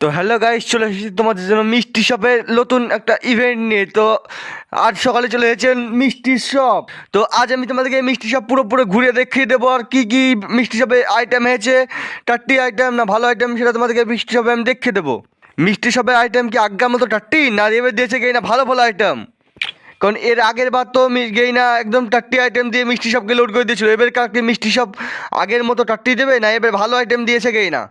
তো hello guys চলে এসেছি তোমাদের জন্য মিষ্টি শপের নতুন একটা ইভেন্ট নিয়ে। তো আজ সকালে চলে এসেছেন মিষ্টি শপ তো আজ আমি তোমাদেরকে মিষ্টি শপ পুরো পুরো ঘুরে দেখিয়ে দেবো আর কী কী মিষ্টি শপে আইটেম হয়েছে, টাট্টি আইটেম না ভালো আইটেম সেটা তোমাদেরকে মিষ্টি শপে আমি দেখিয়ে দেবো। মিষ্টি শপের আইটেম কি আজ্ঞার মতো টাট্টি না এবার দিয়েছে কি না ভালো ভালো আইটেম কারণ এর আগের বার তো গেই না একদম টাট্টি আইটেম দিয়ে মিষ্টি শপকে লোড করে দিয়েছিল। এবার কাকে মিষ্টি শপ আগের মতো টাট্টি দেবে না এবার ভালো আইটেম দিয়েছে গেইনা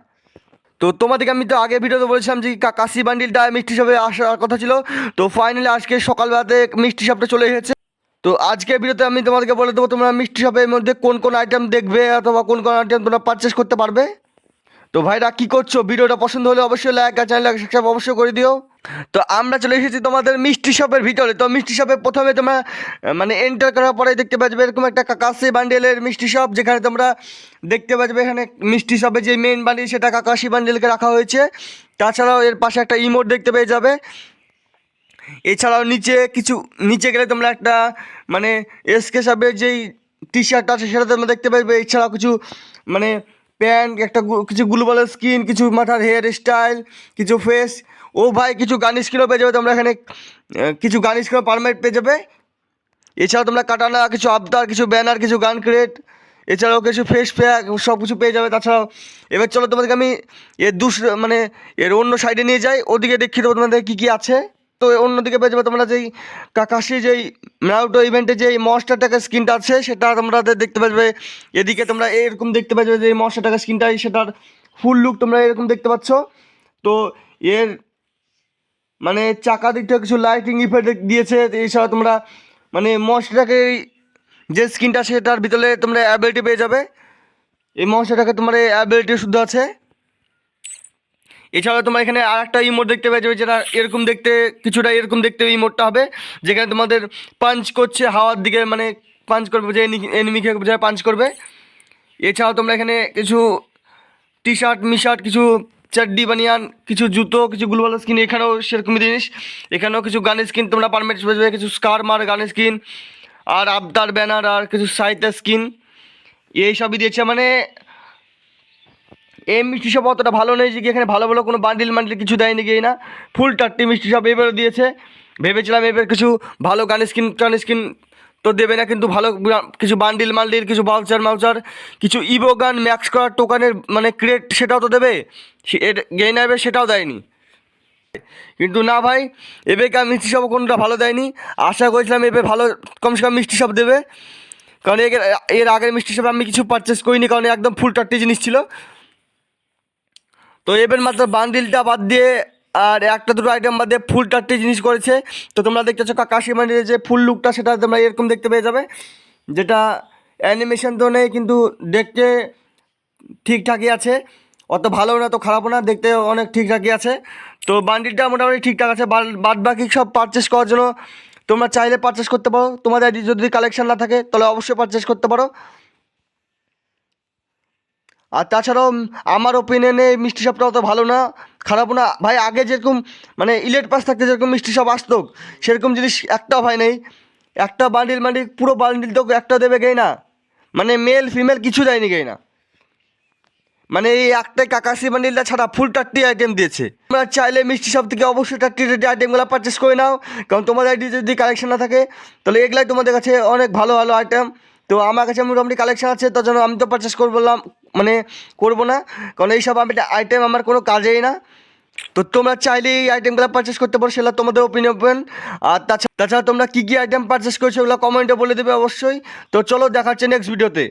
তো তোমাদেরকে আমি তো আগে ভিডিওতে বলেছিলাম যে কাশি বান্ডিলটা মিষ্টি শপে আসার কথা ছিল। তো ফাইনালি আজকে সকালবেলাতে মিষ্টি শপটা চলে এসেছে। তো আজকে ভিডিওতে আমি তোমাদেরকে বলে দেবো তোমরা মিষ্টি শপের মধ্যে কোন কোন আইটেম দেখবে অথবা কোন কোন আইটেম তোমরা পারচেস করতে পারবে। তো ভাইরা কি করছ? ভিডিওটা পছন্দ হলে অবশ্যই লাইক আর চ্যানেল সাবস্ক্রাইব অবশ্যই করে দিও। তো আমরা চলে এসেছি তোমাদের মিষ্টি শপের ভিতরে। তো মিষ্টি শপে প্রথমে তোমরা মানে এন্টার করার পরে দেখতে পাচ্বে এরকম একটা কাকাশি বান্ডেলের মিষ্টি শপ যেখানে তোমরা দেখতে পাচ্বে এখানে মিষ্টি শপে যে মেন বান্ডিল সেটা কাকাশি বান্ডেলকে রাখা হয়েছে। তাছাড়াও এর পাশে একটা ইমোট দেখতে পেয়ে যাবে। এছাড়াও নিচে কিছু, নিচে গেলে তোমরা একটা মানে এসকে সাবের যেই টি শার্ট আছে, সেটা তোমরা দেখতে পাবে এছাড়াও কিছু মানে প্যান্ট, একটা কিছু গ্লোবালের স্কিন, কিছু মাথার হেয়ার স্টাইল, কিছু ফেস। ও ভাই, কিছু গান স্কিনও পেয়ে যাবে তোমরা এখানে। কিছু গান স্কিনও পারমানেন্ট পেয়ে যাবে। এছাড়াও তোমরা কাটানা, কিছু আবদার, কিছু ব্যানার কিছু গান ক্রিয়েট এছাড়াও কিছু ফেস প্যাক সব কিছু পেয়ে যাবে। তাছাড়াও এবার চলো তোমাদেরকে আমি এর দুস মানে এর অন্য সাইডে নিয়ে যাই। ওদিকে দেবো তোমাদের কী কী আছে। তো অন্যদিকে পেয়ে যাবে তোমরা যেই কাকাশি যেই ম্যাউটো ইভেন্টে যেই মস্টার টাকার স্কিনটা আছে, সেটা তোমরা দেখতে পাবে এদিকে তোমরা এরকম দেখতে পাবে যে মস্টার টাকার স্কিনটা সেটার ফুল লুক তোমরা এরকম দেখতে পাচ্ছ। তো এর মানে চাকা দিকটা কিছু লাইটিং ইফেক্ট দিয়েছে এছাড়া তোমরা মানে মশলাটাকে যে স্কিনটা সেটার ভিতরে তোমরা অ্যাবিলিটি পেয়ে যাবে। এই মশলাটাকে তোমার অ্যাবিলিটি শুদ্ধ আছে। এছাড়াও তোমার এখানে আর একটা ইমোট দেখতে পেয়ে যেটা এরকম দেখতে, কিছুটা এরকম দেখতে ইমোটটা হবে, যেখানে তোমাদের পাঞ্চ করছে, হাওয়ার দিকে মানে পাঞ্চ করবে, যে এনিমিকে বোঝায় পাঞ্চ করবে। এছাড়াও তোমরা এখানে কিছু টি শার্ট মি শার্ট কিছু চাড্ডি বানিয়ান কিছু জুতো, কিছু গ্লোবাল স্কিন এখানেও সেরকম জিনিস। এখানেও কিছু গানের স্কিন তোমরা পারমেন্ট পেয়ে কিছু স্কার মার গানের স্কিন আর আবদার ব্যানার আর কিছু সাইতের স্কিন এই সবই দিয়েছে মানে এই মিষ্টি শপ অতটা ভালো নেই যে কি এখানে ভালো ভালো কোনো বান্ডিল মান্ডিল কিছু দেয়নি গিয়ে না। ফুল টাট্টি মিষ্টি শপ এবারে দিয়েছে। ভেবেছিলাম এবার কিছু ভালো গান স্কিন টান স্কিন তো দেবে না, কিন্তু ভালো কিছু বান্ডিল মান্ডিল, কিছু বাউচার মাউচার, কিছু ইভো গান ম্যাক্স করার টোকানের মানে ক্রেট সেটাও তো দেবে। গেই নেবে সেটাও দেয়নি। কিন্তু না ভাই এবেকার মিষ্টি শপ কোনটা ভালো দেয়নি? আশা করেছিলাম এবে ভালো কমসে কম মিষ্টি সব দেবে। কারণ এর এর আগের মিষ্টি সব আমি কিছু পারচেস করিনি, কারণ একদম ফুল টাট্টি জিনিস ছিল। তো এবার মাত্র বান্ডিলটা বাদ দিয়ে আর একটা দুটো আইটেম বাদ দিয়ে ফুল টাট্টি জিনিস করেছে। তো তোমরা দেখতে পাচ্ছ কাশি বান্ডিলের যে ফুল লুকটা সেটা তোমরা এরকম দেখতে পেয়ে যাবে। যেটা অ্যানিমেশন তো নেই, কিন্তু দেখতে ঠিকঠাকই আছে। অত ভালো না, তো খারাপও না, দেখতে অনেক ঠিকঠাকই আছে। তো বান্ডিলটা মোটামুটি ঠিকঠাক আছে বাদ বাকি সব পারচেস করার জন্য তোমরা চাইলে পারচেস করতে পারো। তোমাদের যদি কালেকশন না থাকে, তাহলে অবশ্যই পারচেস করতে পারো। আর তাছাড়াও আমার ওপিনিয়নে মিষ্টি শপটা অত ভালো না খারাপ না। ভাই, আগে যেরকম মানে ইলেট পাস থাকতে যেরকম মিষ্টি শপ আসতো, সেরকম জিনিস একটাও হয় নাই। একটা বান্ডিল বান্ডিল পুরো বান্ডিল তো একটা দেবে গেই না? মানে মেল ফিমেল কিছু দেয়নি গেই না? মানে এই একটাই কাকাশি বান্ডিলটা ছাড়া ফুল টাট্টি আইটেম দিয়েছে। তোমরা চাইলে মিষ্টি শপ থেকে অবশ্যই টাট্টি টাট্টি আইটেমগুলো পারচেস করে নাও, কারণ তোমাদের আইডি যদি কালেকশন না থাকে, তাহলে এগুলাই তোমাদের কাছে অনেক ভালো ভালো আইটেম তো আমার কাছে মোটামুটি কালেকশন আছে, তার জন্য আমি তো পারচেস করব বললাম মানে করব না, কারণ এইসব আমি আইটেম আমার কোনো কাজেই না। তো তোমরা চাইলে এই আইটেমগুলো পারচেস করতে পারো, সেগুলো তোমাদের ওপিনিয়ন আর তাছাড়া তাছাড়া তোমরা কী কী আইটেম পারচেস করছ, ওগুলো কমেন্টে বলে দেবে অবশ্যই। তো চলো দেখাচ্ছে নেক্সট ভিডিওতে